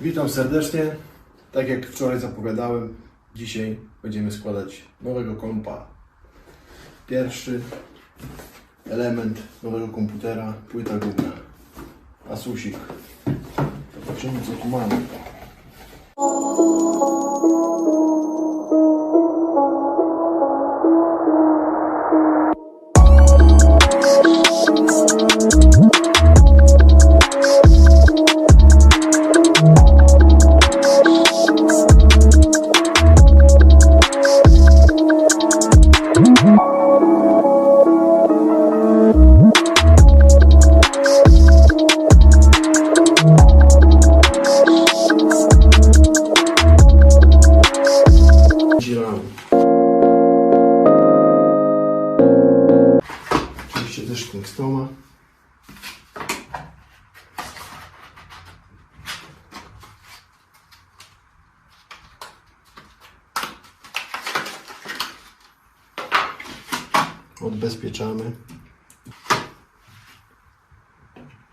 Witam serdecznie. Tak jak wczoraj zapowiadałem, dzisiaj będziemy składać nowego kompa. Pierwszy element nowego komputera, płyta główna. Asusik. Zobaczymy co tu mamy. Kingstona. Odbezpieczamy.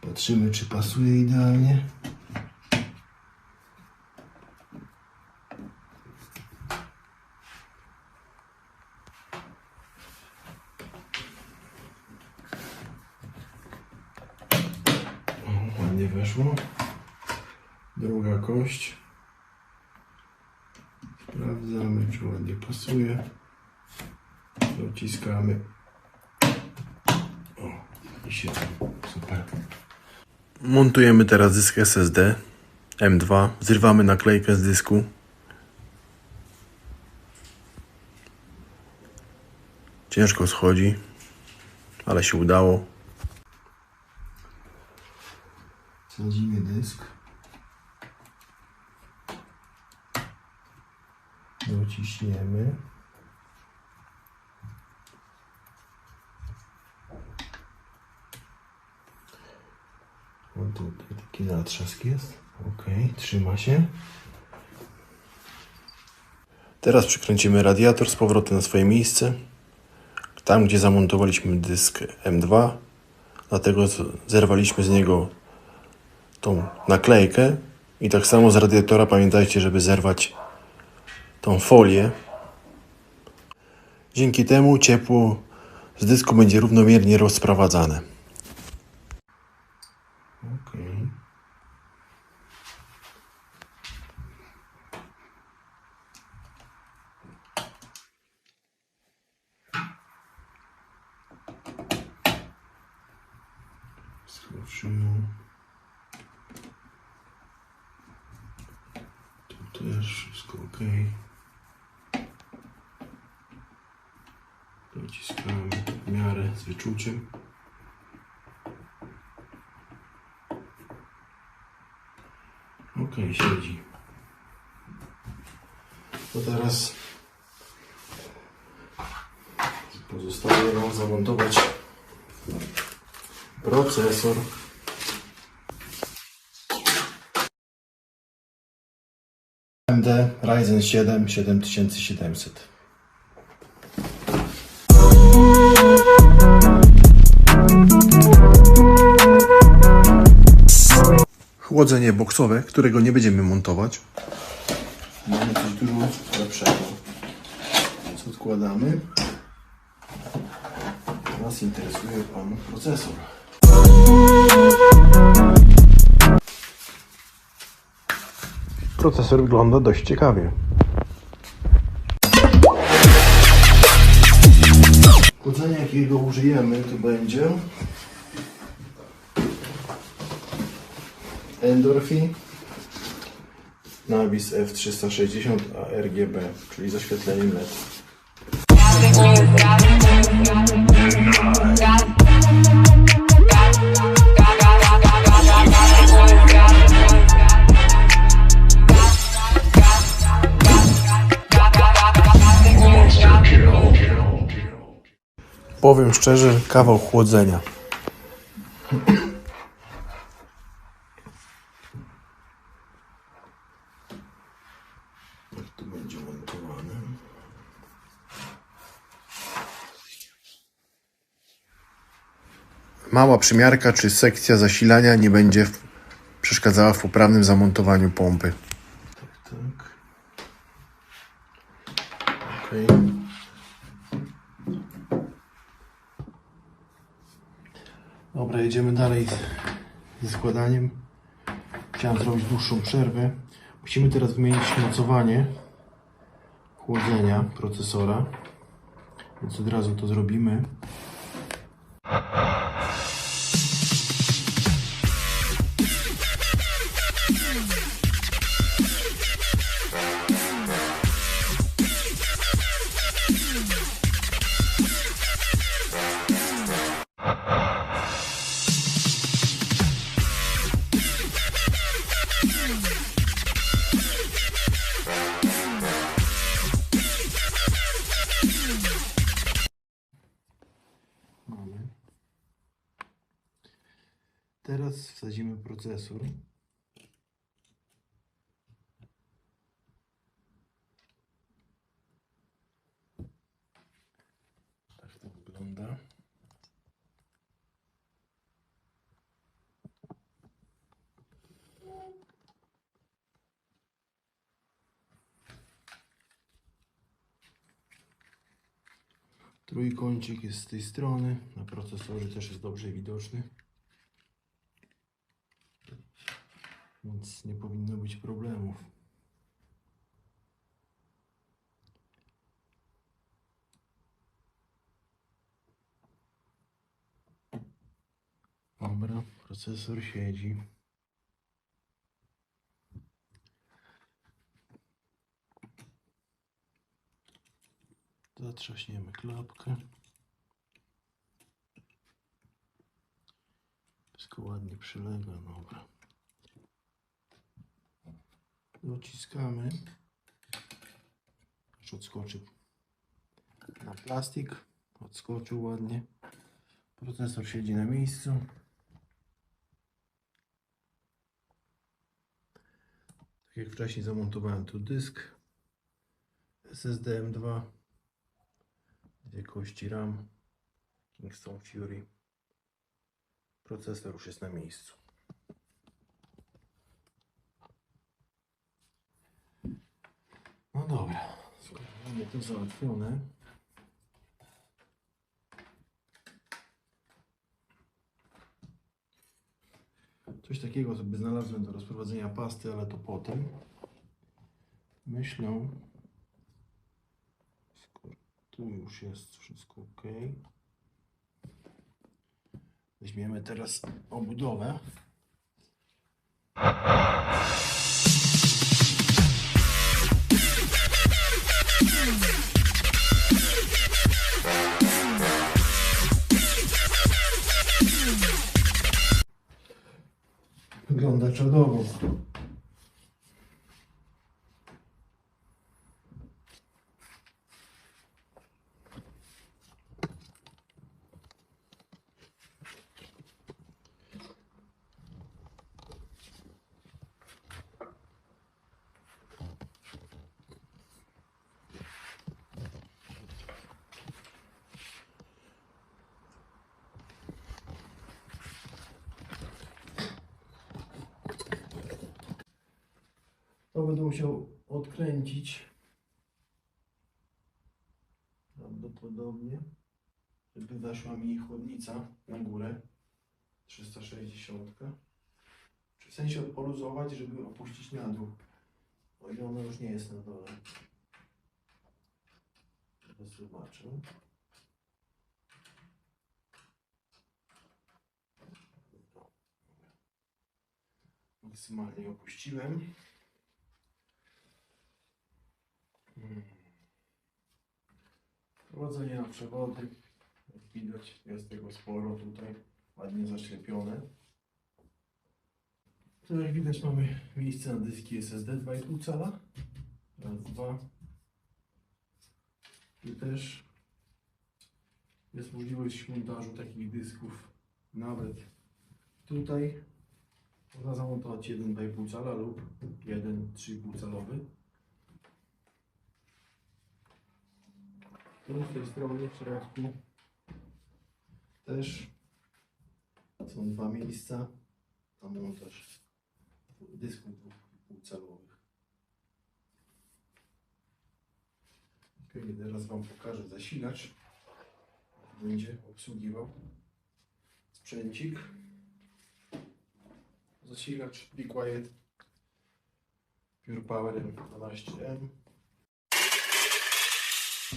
Patrzymy, czy pasuje idealnie. Weszło. Druga kość. Sprawdzamy, czy ładnie pasuje. Dociskamy. O, i się super. Montujemy teraz dysk SSD M2. Zrywamy naklejkę z dysku. Ciężko schodzi, ale się udało. Sadzimy dysk. Dociśniemy. O tutaj taki zatrzask jest. Ok, trzyma się. Teraz przykręcimy radiator z powrotem na swoje miejsce. Tam, gdzie zamontowaliśmy dysk M2. Dlatego zerwaliśmy z niego tą naklejkę i tak samo z radiatora pamiętajcie, żeby zerwać tą folię. Dzięki temu ciepło z dysku będzie równomiernie rozprowadzane. Tu też wszystko ok. Dociskamy w miarę z wyczuciem. Ok, siedzi. To teraz pozostaje nam zamontować procesor. AMD Ryzen 7 7700. Chłodzenie boksowe, którego nie będziemy montować. Mamy coś dużo lepszego. Więc odkładamy. Nas interesuje Pan procesor. Procesor wygląda dość ciekawie. Chłodzenie jakiego użyjemy to będzie Endorphin Navis F360 ARGB, czyli zaświetleniem LED. Powiem szczerze, kawał chłodzenia. Tu będzie montowane? Mała przymiarka czy sekcja zasilania nie będzie przeszkadzała. w poprawnym zamontowaniu pompy. Tak, tak. Okej. Dobra, jedziemy dalej ze składaniem. Chciałem zrobić dłuższą przerwę. Musimy teraz wymienić mocowanie chłodzenia procesora. Więc od razu to zrobimy. Procesor. Tak to wygląda. Trójkącik jest z tej strony. Na procesorze też jest dobrze widoczny. Więc nie powinno być problemów. Dobra, procesor siedzi. Zatrzaśniemy klapkę. Wszystko ładnie przylega, dobra. Dociskamy. Aż odskoczy na plastik. Odskoczył ładnie. Procesor siedzi na miejscu. Tak jak wcześniej zamontowałem tu dysk SSD M2 dwie kości RAM Kingston Fury procesor już jest na miejscu dobra mamy to załatwione coś takiego sobie znalazłem do rozprowadzenia pasty ale to potem myślę tu już jest wszystko ok. Weźmiemy teraz obudowę. Wygląda czadowo. To będę musiał odkręcić. Prawdopodobnie, żeby weszła mi chłodnica na górę. 360. Czy w sensie poluzować, żeby opuścić na dół. O ile ona już nie jest na dole. Teraz zobaczę. Maksymalnie opuściłem. Hmm. Prowadzenie na przewody. Jak widać jest tego sporo tutaj. Ładnie zaślepione. Tu jak widać mamy miejsce na dyski SSD 2,5 cala. Raz, dwa. Tu też jest możliwość montażu takich dysków nawet tutaj. Można zamontować jeden 2,5 cala lub jeden 3,5 calowy. Tu z tej strony w środku też są dwa miejsca na montaż dysków dwucalowych. Ok, teraz Wam pokażę zasilacz. Będzie obsługiwał sprzęcik. Zasilacz Be Quiet Pure Power M12M. Be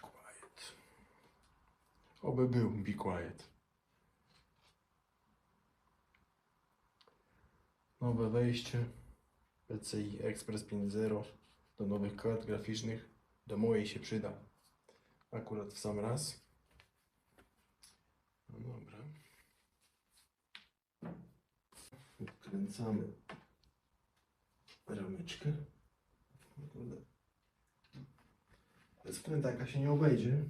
quiet. Oby był Be quiet. Nowe wejście PCI Express 5.0 do nowych kart graficznych. Do mojej się przyda. Akurat w sam raz. No dobra. Wkręcamy rameczkę. Bez wkrętaka się nie obejdzie.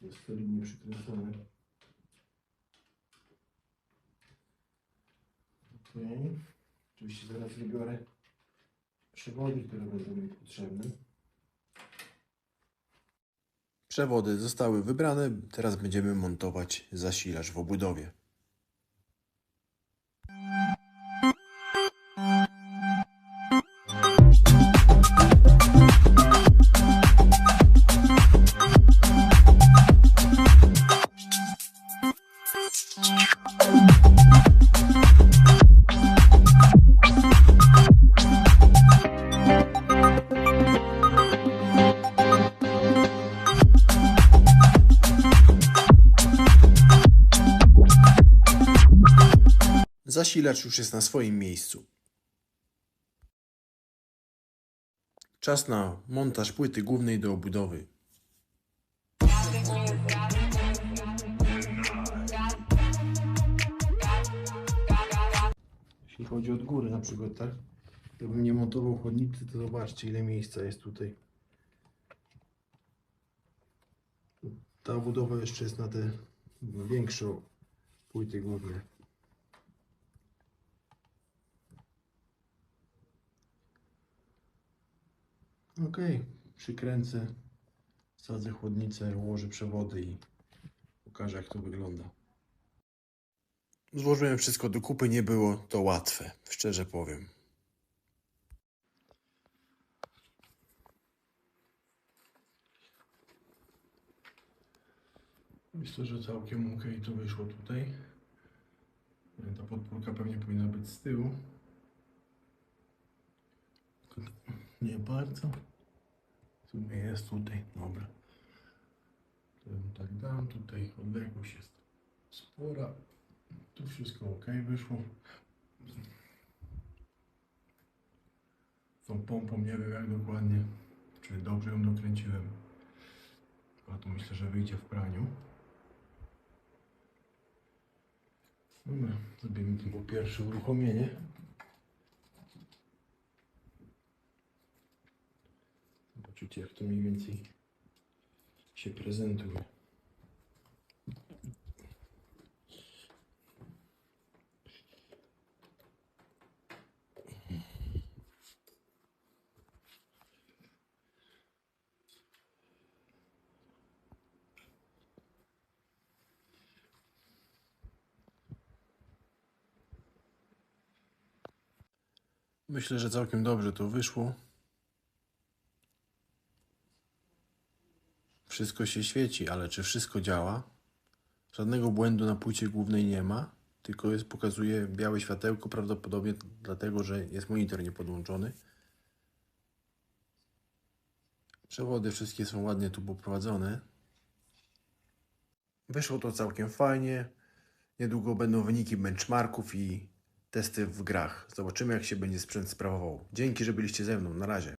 Jest solidnie przykręcone. Okej. Oczywiście zaraz wybiorę przewody, które będą mi potrzebne. Przewody zostały wybrane. Teraz będziemy montować zasilacz w obudowie. Zasilacz już jest na swoim miejscu. Czas na montaż płyty głównej do obudowy. Jeśli chodzi od góry na przykład, tak? Gdybym nie montował chodnicy, to zobaczcie ile miejsca jest tutaj. Ta obudowa jeszcze jest na te większe płyty główne. Ok, przykręcę, wsadzę chłodnicę, ułożę przewody i pokażę jak to wygląda. Złożyłem wszystko do kupy, nie było to łatwe, szczerze powiem. Myślę, że całkiem ok to wyszło tutaj. Ta podpórka pewnie powinna być z tyłu. Nie bardzo. W sumie jest tutaj, dobra. Tak dam, tutaj odległość jest spora. Tu wszystko ok wyszło. Z tą pompą nie wiem jak dokładnie, czy dobrze ją dokręciłem. A to myślę, że wyjdzie w praniu. Dobra, zrobimy tylko pierwsze uruchomienie. Zobaczycie jak to mniej więcej się prezentuje. Myślę, że całkiem dobrze to wyszło. Wszystko się świeci, ale czy wszystko działa? Żadnego błędu na płycie głównej nie ma, tylko jest, pokazuje białe światełko, prawdopodobnie dlatego, że jest monitor niepodłączony. Przewody wszystkie są ładnie tu poprowadzone. Wyszło to całkiem fajnie. Niedługo będą wyniki benchmarków i testy w grach. Zobaczymy, jak się będzie sprzęt sprawował. Dzięki, że byliście ze mną. Na razie.